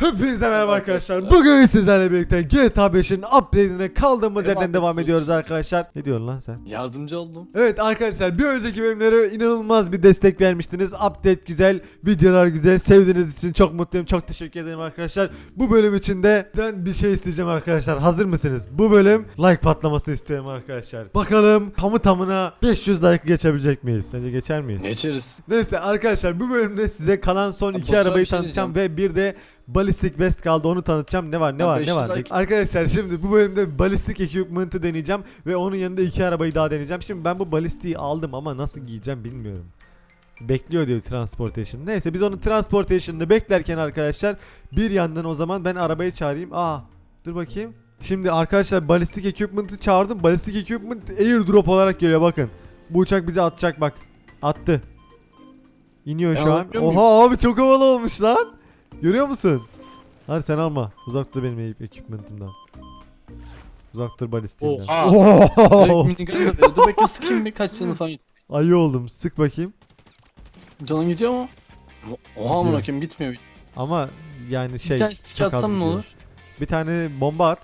Hepinize merhaba arkadaşlar. Bugün sizlerle birlikte GTA 5'in update'ine kaldığımız yerden devam ediyoruz. arkadaşlar. Ne diyorsun lan sen? Yardımcı oldum. Evet arkadaşlar bir önceki bölümlere inanılmaz bir destek vermiştiniz. Update güzel, videolar güzel. Sevdiğiniz için çok mutluyum. Çok teşekkür ederim arkadaşlar. Bu bölüm için de ben bir şey isteyeceğim arkadaşlar. Hazır mısınız? Bu bölüm like patlaması istiyorum arkadaşlar. Bakalım tamı tamına 500 like geçebilecek miyiz? Sence geçer miyiz? Geçeriz. Neyse arkadaşlar bu bölümde size kalan son iki arabayı bir şey tanıtacağım ve bir de Ballistic Vest kaldı onu tanıtacağım. Ne var ne Ya var ne 500 var? like- Arkadaşlar şimdi bu bölümde Ballistic Equipment'ı deneyeceğim ve onun yanında iki arabayı daha deneyeceğim. Şimdi ben bu Ballistic'i aldım ama nasıl giyeceğim bilmiyorum. Bekliyor diyor Transportation. Neyse biz onu Transportation'da beklerken arkadaşlar bir yandan o zaman ben arabayı çağırayım. Aa dur bakayım. Şimdi arkadaşlar Ballistic Equipment'ı çağırdım. Ballistic Equipment airdrop olarak geliyor bakın. Bu uçak bizi atacak bak. Attı. İniyor Ben şu an. Oha abi çok havalı olmuş lan. Görüyor musun? Hadi sen alma. Uzak dur benim ekipmanımdan. Uzak dur balistiğimden. Oha. Dur bekle sıkayım bir kaç canı falan. Ayı oldum. Sık bakayım. Canın gidiyor mu? Oha amına koyayım gitmiyor. Ama yani şey bir tane çok az çatsam ne gidiyor. olur? Bir tane bomba at.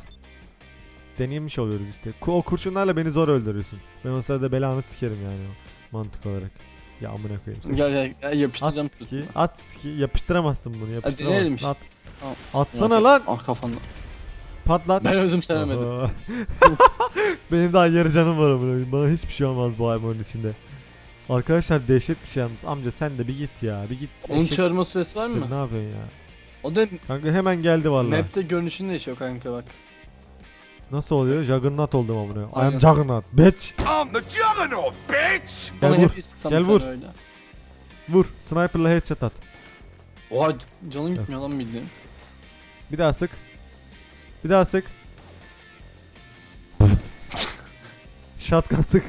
Deneyemiş oluyoruz işte. Ku- O kurşunlarla beni zor öldürürsün. Ben o sırada belanı sikerim yani mantık olarak. Ya amına koyayım. Gel gel, gel At yapıştıracağım stiki, at stiki. Yapıştıramazsın bunu. Yapıştıramazsın. işte. At. Tamam. Atsana lan. Ah kafanda. Patlat. Ben özüm sevemedim. Benim daha yarı canım var amına koyayım. Bana hiçbir şey olmaz bu armorun içinde. Arkadaşlar dehşet bir şey yalnız. Amca sen de bir git ya. Bir git. Onun Eşek çağırma süresi var mı? Ne yapıyorsun ya? O da Kanka hemen geldi vallahi. map'te görünüşünü değişiyor kanka bak. Nasıl oluyor? Juggernaut oldum amına. I am. Juggernaut. Bitch. I'm the juggernaut, bitch! Gel vur. Gel vur. Öyle. Vur. Sniper'la headshot at. Oha canın gitmiyor lan bildiğin. Bir daha sık. Bir daha sık. Shotgun sık.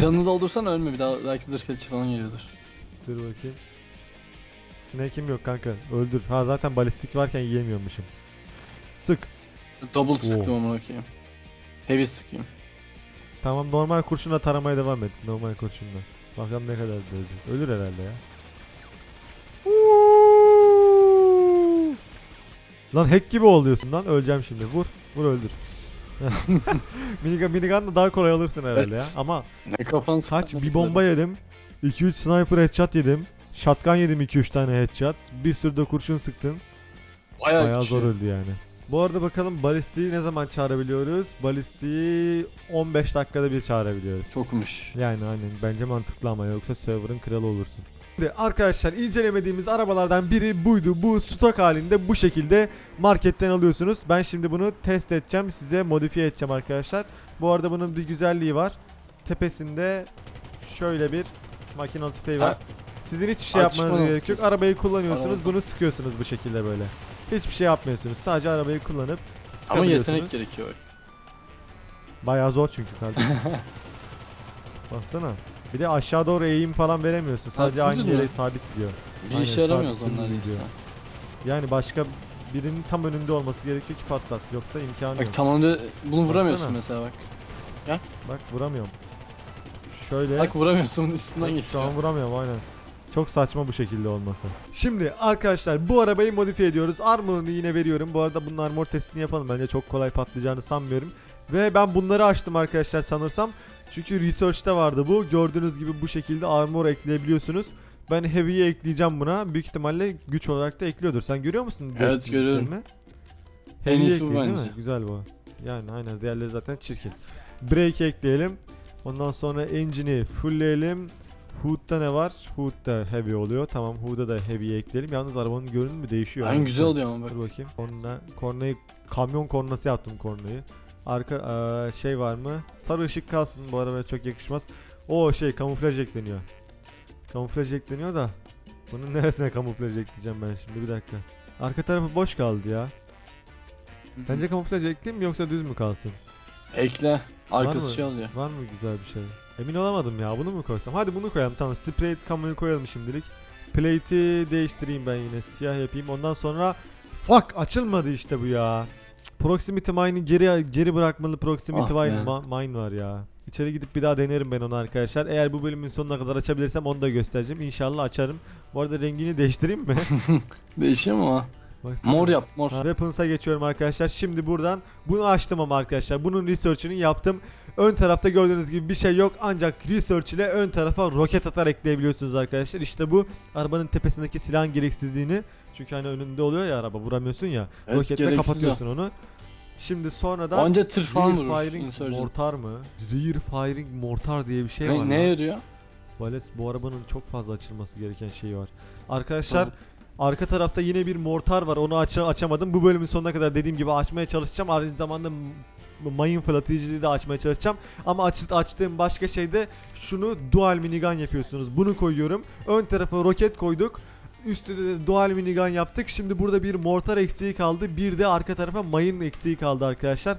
Canını doldursan ölme bir daha belki zırh kılıcı falan geliyordur. Dur bakayım. Snake'im yok kanka. Öldür. Ha zaten balistik varken yiyemiyormuşum. Sık. Double Oo. sıktım amına koyayım. Heavy sıkayım. Tamam normal kurşunla taramaya devam et. Normal kurşunla. Bakalım ne kadar ölecek. Ölür herhalde ya. Uuu. Lan hack gibi oluyorsun lan. Öleceğim şimdi. Vur. Vur öldür. minigun, minigun da daha kolay alırsın herhalde ya. Ama Ne kafan kaç bir bomba yedim. 2-3 sniper headshot yedim. Shotgun yedim 2-3 tane headshot. Bir sürü de kurşun sıktım. Bayağı, Bayağı zor öldü yani. Bu arada bakalım balistiği ne zaman çağırabiliyoruz? Balistiği 15 dakikada bir çağırabiliyoruz. Çokmuş. Yani aynen bence mantıklı ama yoksa server'ın kralı olursun. Şimdi arkadaşlar incelemediğimiz arabalardan biri buydu. Bu stok halinde bu şekilde marketten alıyorsunuz. Ben şimdi bunu test edeceğim. Size modifiye edeceğim arkadaşlar. Bu arada bunun bir güzelliği var. Tepesinde şöyle bir makinalı tüfeği var. Sizin hiçbir şey açma yapmanıza gerek yok. Arabayı kullanıyorsunuz. Anladım. Bunu sıkıyorsunuz bu şekilde böyle. Hiçbir şey yapmıyorsunuz. Sadece arabayı kullanıp Ama yetenek gerekiyor. Bayağı zor çünkü kardeşim. Baksana. Bir de aşağı doğru eğim falan veremiyorsun. Sadece aynı yere sabit gidiyor. Bir Aynen, işe yaramıyor onlar gidiyor. Yani başka birinin tam önünde olması gerekiyor ki patlat. Yoksa imkanı yok. Bak tam önde bunu vuramıyorsun Baksana. mesela bak. Bak vuramıyorum. Şöyle. Bak vuramıyorsun üstünden Şu geçiyor. an vuramıyorum aynen. Çok saçma bu şekilde olması. Şimdi arkadaşlar bu arabayı modifiye ediyoruz. Armor'unu yine veriyorum. Bu arada bunun armor testini yapalım. Bence çok kolay patlayacağını sanmıyorum. Ve ben bunları açtım arkadaşlar sanırsam. Çünkü research'ta vardı bu. Gördüğünüz gibi bu şekilde armor ekleyebiliyorsunuz. Ben heavy'yi ekleyeceğim buna. Büyük ihtimalle güç olarak da ekliyordur. Sen görüyor musun? Evet, görüyorum. Heavy'yi ekliyor değil mi? Güzel bu. Yani aynen diğerleri zaten çirkin. Brake ekleyelim. Ondan sonra engine'i fullleyelim. Hood'da ne var? Hood'da heavy oluyor. Tamam Hood'a da heavy ekleyelim. Yalnız arabanın görünümü değişiyor. En güzel oluyor ama bak. Dur bakayım. Korna, kornayı kamyon kornası yaptım kornayı. Arka eee, şey var mı? Sarı ışık kalsın bu arabaya çok yakışmaz. O şey kamuflaj ekleniyor. Kamuflaj ekleniyor da bunun neresine kamuflaj ekleyeceğim ben şimdi bir dakika. Arka tarafı boş kaldı ya. Sence kamuflaj ekleyeyim mi yoksa düz mü kalsın? Ekle. mı? Arkası şey oluyor. Var mı güzel bir şey? Emin olamadım ya bunu mu koysam? Hadi bunu koyalım tamam. Spray kamuyu koyalım şimdilik. Plate'i değiştireyim ben yine siyah yapayım. Ondan sonra Fuck açılmadı işte bu ya. Proximity mine'ı geri geri bırakmalı proximity Ah mine, ma- mine var ya. İçeri gidip bir daha denerim ben onu arkadaşlar. Eğer bu bölümün sonuna kadar açabilirsem onu da göstereceğim. İnşallah açarım. Bu arada rengini değiştireyim mi? Değişiyor mu? Bak, Mor yap mor. Weapons'a geçiyorum arkadaşlar. Şimdi buradan bunu açtım ama arkadaşlar. Bunun research'ını yaptım. Ön tarafta gördüğünüz gibi bir şey yok. Ancak research ile ön tarafa roket atar ekleyebiliyorsunuz arkadaşlar. İşte bu arabanın tepesindeki silahın gereksizliğini. Çünkü hani önünde oluyor ya araba vuramıyorsun ya. Evet, roketle kapatıyorsun onu. Şimdi sonradan Anca tır falan vurur. Firing mortar mı? Rear firing mortar diye bir şey var. Ne, lan. ne yarıyor? Vales bu arabanın çok fazla açılması gereken şeyi var. Arkadaşlar arka tarafta yine bir mortar var. Onu aç açamadım. Bu bölümün sonuna kadar dediğim gibi açmaya çalışacağım. Aynı zamanda mayın fırlatıcıyı da açmaya çalışacağım. Ama aç açtığım başka şey de şunu dual minigun yapıyorsunuz. Bunu koyuyorum. Ön tarafa roket koyduk. Üstte de dual minigun yaptık. Şimdi burada bir mortar eksiği kaldı. Bir de arka tarafa mayın eksiği kaldı arkadaşlar.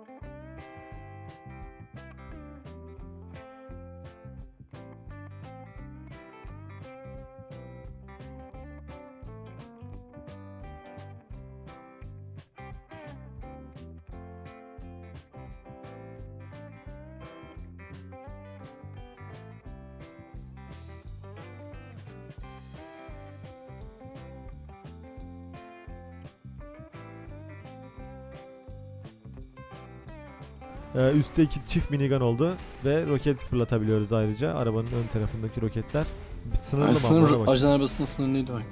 Ee, üstte iki çift minigun oldu ve roket fırlatabiliyoruz ayrıca. Arabanın ön tarafındaki roketler bir sınırlı Yani mı? ona sınır, ajan arabasının sınırlıydı bak.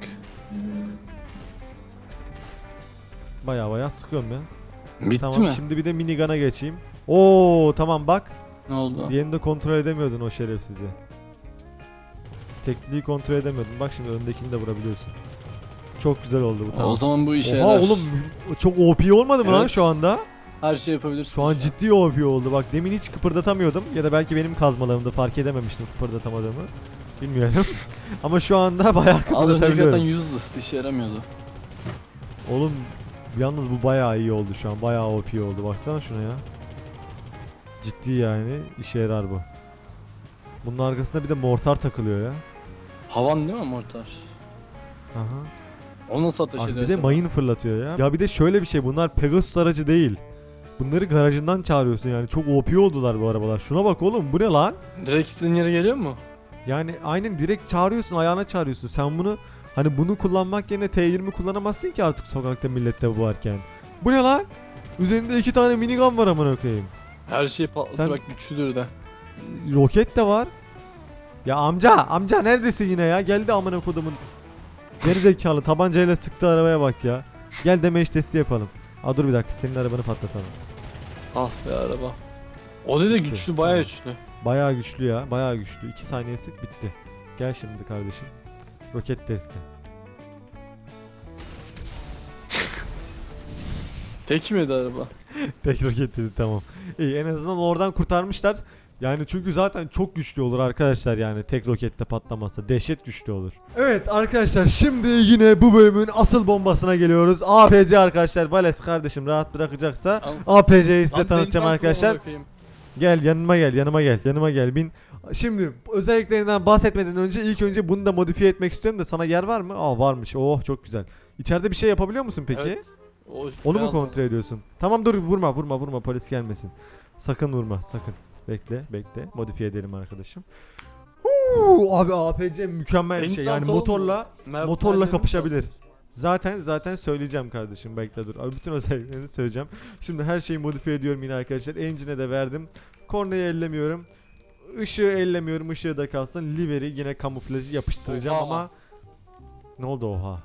Baya baya sıkıyorum ya. Bitti tamam mi? şimdi bir de minigana geçeyim. Oo tamam bak. Ne oldu? Diğerini de kontrol edemiyordun o şerefsizi. Tekniği kontrol edemiyordun. Bak şimdi öndekini de vurabiliyorsun. Çok güzel oldu bu tamam. O zaman bu işe Oha yarar. oğlum çok OP olmadı mı lan Evet. şu anda? Her şey yapabilirsin. Şu an ciddi OP oldu. Bak demin hiç kıpırdatamıyordum ya da belki benim kazmalarımda fark edememiştim kıpırdatamadığımı. Bilmiyorum. Ama şu anda bayağı Az önce zaten kıpırdatabiliyorum. useless işe yaramıyordu. Oğlum yalnız bu bayağı iyi oldu şu an. Bayağı OP oldu. Baksana şuna ya. Ciddi yani işe yarar bu. Bunun arkasında bir de mortar takılıyor ya. Havan değil mi mortar? Aha. O nasıl ateş Abi ediyor? bir de acaba? mayın fırlatıyor ya. Ya bir de şöyle bir şey bunlar Pegasus aracı değil. Bunları garajından çağırıyorsun yani. Çok OP oldular bu arabalar. Şuna bak oğlum bu ne lan? Direkt istediğin yere geliyor mu? Yani aynen direkt çağırıyorsun ayağına çağırıyorsun. Sen bunu hani bunu kullanmak yerine T20 kullanamazsın ki artık sokakta millette bu varken. Bu ne lan? Üzerinde iki tane minigun var amına koyayım. Her şeyi patlatmak Sen- güçlüdür de. Roket de var. Ya amca, amca neredesin yine ya? Geldi amına kodumun. Geri zekalı tabancayla sıktı arabaya bak ya. Gel deme testi yapalım. Aa dur bir dakika senin arabanı patlatalım. Ah be araba. O da Bitti. güçlü bayağı güçlü. Bayağı güçlü ya, bayağı güçlü. 2 saniye sık bitti. Gel şimdi kardeşim. Roket testi. Tek miydi araba? Tek roket dedi tamam. İyi en azından oradan kurtarmışlar. Yani çünkü zaten çok güçlü olur arkadaşlar yani tek rokette patlamazsa. Dehşet güçlü olur. Evet arkadaşlar şimdi yine bu bölümün asıl bombasına geliyoruz. APC arkadaşlar. Vales kardeşim rahat bırakacaksa. APC'yi size tanıtacağım arkadaşlar. Gel yanıma gel yanıma gel yanıma gel bin. Şimdi özelliklerinden bahsetmeden önce ilk önce bunu da modifiye etmek istiyorum da sana yer var mı? Aa varmış. Oh çok güzel. İçeride bir şey yapabiliyor musun peki? Evet. O Onu mu kontrol ediyorsun? Tamam dur vurma vurma vurma polis gelmesin. Sakın vurma sakın. Bekle bekle modifiye edelim arkadaşım. Huu, abi APC mükemmel bir şey yani motorla motorla kapışabilir. Zaten zaten söyleyeceğim kardeşim bekle dur. Abi bütün özelliklerini söyleyeceğim. Şimdi her şeyi modifiye ediyorum yine arkadaşlar. Engine'e de verdim. Kornayı ellemiyorum. Işığı ellemiyorum. Işığı da kalsın. Liveri yine kamuflajı yapıştıracağım Oha. ama ne oldu oha?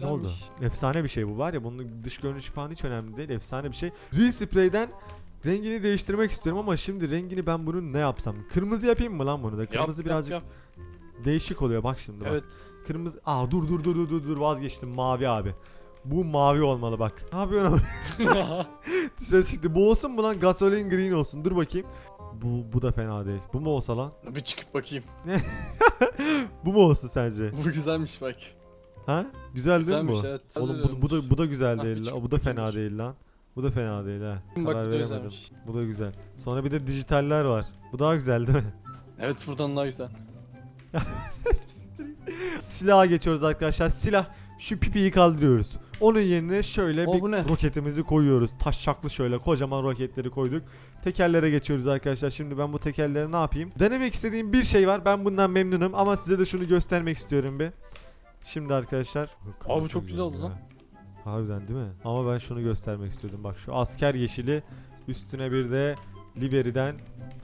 Ne oldu? Efsane bir şey bu var ya bunun dış görünüşü falan hiç önemli değil. Efsane bir şey. Real Spray'den rengini değiştirmek istiyorum ama şimdi rengini ben bunun ne yapsam? Kırmızı yapayım mı lan bunu da? Yap, Kırmızı yap, birazcık yap. değişik oluyor bak şimdi bak. Evet. Kırmızı Aa dur dur dur dur dur dur vazgeçtim mavi abi. Bu mavi olmalı bak. Ne yapıyorsun abi? Dışarı çıktı. Bu olsun mu lan? Gasoline green olsun. Dur bakayım. Bu bu da fena değil. Bu mu olsa lan? bir çıkıp bakayım. Bu mu olsun sence? Bu güzelmiş bak. Ha? Güzel değil mi bu? evet. Oğlum bu, bu da bu da güzel Ha, değil lan. Bu da fena değil lan. Bu da fena değil ha. Bak, Karar bu da veremedim. güzelmiş. Bu da güzel. Sonra bir de dijitaller var. Bu daha güzel değil mi? Evet buradan daha güzel. Silaha geçiyoruz arkadaşlar. Silah şu pipiyi kaldırıyoruz. Onun yerine şöyle O, bir bu ne? roketimizi koyuyoruz. Taşşaklı şöyle kocaman roketleri koyduk. Tekerlere geçiyoruz arkadaşlar. Şimdi ben bu tekerleri ne yapayım? Denemek istediğim bir şey var. Ben bundan memnunum ama size de şunu göstermek istiyorum bir. Şimdi arkadaşlar. Aa, bu çok güzel oldu lan. Harbiden değil mi? Ama ben şunu göstermek istiyordum. Bak şu asker yeşili üstüne bir de Liberi'den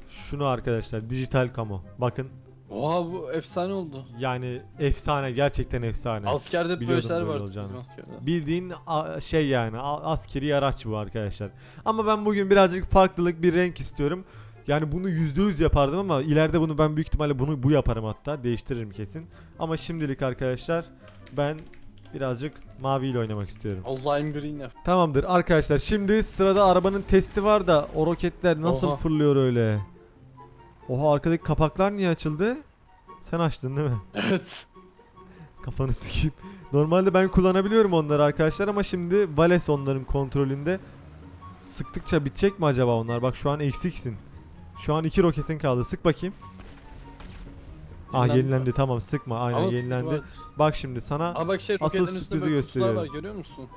şunu arkadaşlar dijital kamo. Bakın Oha bu efsane oldu. yani efsane gerçekten efsane. Askerde böyle Biliyordum şeyler böyle vardı olacağını. bizim askerde. Bildiğin a- şey yani a- askeri araç bu arkadaşlar. Ama ben bugün birazcık farklılık bir renk istiyorum. Yani bunu %100 yapardım ama ileride bunu ben büyük ihtimalle bunu bu yaparım hatta değiştiririm kesin. Ama şimdilik arkadaşlar ben birazcık maviyle oynamak istiyorum. Green yap. Tamamdır arkadaşlar şimdi sırada arabanın testi var da o roketler nasıl Oha. fırlıyor öyle? Oha arkadaki kapaklar niye açıldı? Sen açtın değil mi? Evet. Kafanı sikeyim. Normalde ben kullanabiliyorum onları arkadaşlar ama şimdi Vales onların kontrolünde. Sıktıkça bitecek mi acaba onlar? Bak şu an eksiksin. Şu an iki roketin kaldı. Sık bakayım. Ah Yenilendi. yenilendi tamam sıkma aynen Ama yenilendi. var. Bak şimdi sana Aa bak şey Asıl üstünde sürprizi böyle kutular gösteriyorum. var görüyor musun?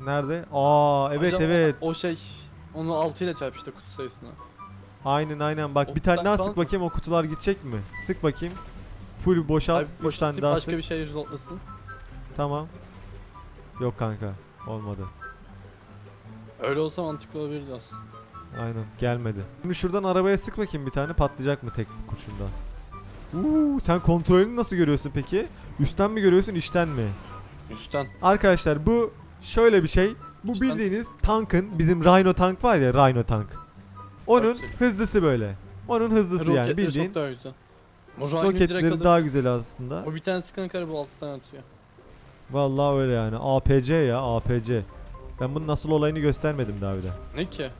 nerede? Aa evet Acaba evet. O şey onu 6 ile çarp işte kutu sayısını. Aynen aynen bak bir tane daha sık falan- bakayım o kutular gidecek mi? Sık bakayım. Full boşalt. Abi 3 boş tane daha başka sık. bir şey resultlasın. Tamam. Yok kanka. Olmadı. Öyle olsa mantıklı olabilirdi aslında. Aynen gelmedi. Şimdi şuradan arabaya sık bakayım bir tane patlayacak mı tek kurşunda? Uuu sen kontrolünü nasıl görüyorsun peki? Üstten mi görüyorsun içten mi? Üstten. Arkadaşlar bu şöyle bir şey. Bu Üstten. bildiğiniz tankın bizim Rhino tank var ya Rhino tank. Onun Okey. hızlısı böyle. Onun hızlısı yani bildiğin çok daha güzel. O Ryan'ı direkt roketleri alır. daha güzel aslında. O bir tane sıkan kare bu alttan atıyor. Vallahi öyle yani. APC ya APC. Ben bunun nasıl olayını göstermedim daha bir de. Ne ki?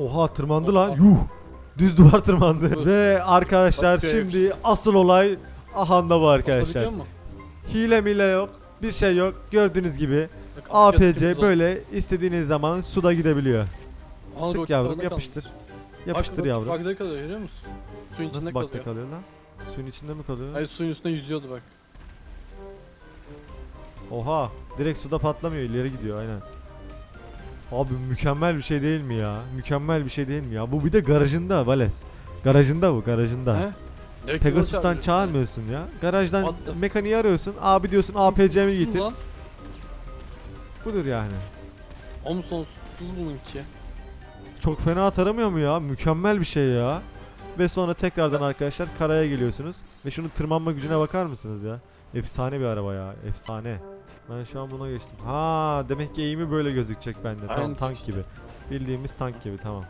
Oha tırmandı lan. Yuh. Düz duvar tırmandı. Ve arkadaşlar Bak, şimdi asıl olay ahanda bu arkadaşlar. Atabiliyor mu? Hile mile yok. Bir şey yok. Gördüğünüz gibi Bak, APC yatıp böyle istediğiniz zaman suda gidebiliyor. Aa, Sık yavrum orada yapıştır. kaldı. Yapıştır Bak, yavrum. Bak, Bagda kalıyor görüyor musun? Suyun içinde Nasıl kalıyor. bakta kalıyor lan? Suyun içinde mi kalıyor? Hayır suyun üstünde yüzüyordu bak. Oha. Direkt suda patlamıyor ileri gidiyor aynen. Abi mükemmel bir şey değil mi ya? Mükemmel bir şey değil mi ya? Bu bir de garajında Vales. Garajında bu garajında. He? Pegasus'tan çağırmıyorsun ya. Garajdan the- mekaniği arıyorsun. Abi diyorsun APC'mi getir. Lan, Budur yani. O mu sonsuz bununki? Çok fena taramıyor mu ya? Mükemmel bir şey ya. Ve sonra tekrardan arkadaşlar karaya geliyorsunuz. Ve şunun tırmanma gücüne bakar mısınız ya? Efsane bir araba ya. Efsane. Ben şu an buna geçtim. Ha demek ki eğimi böyle gözükecek bende. Aynen tank işte. gibi. Bildiğimiz tank gibi tamam.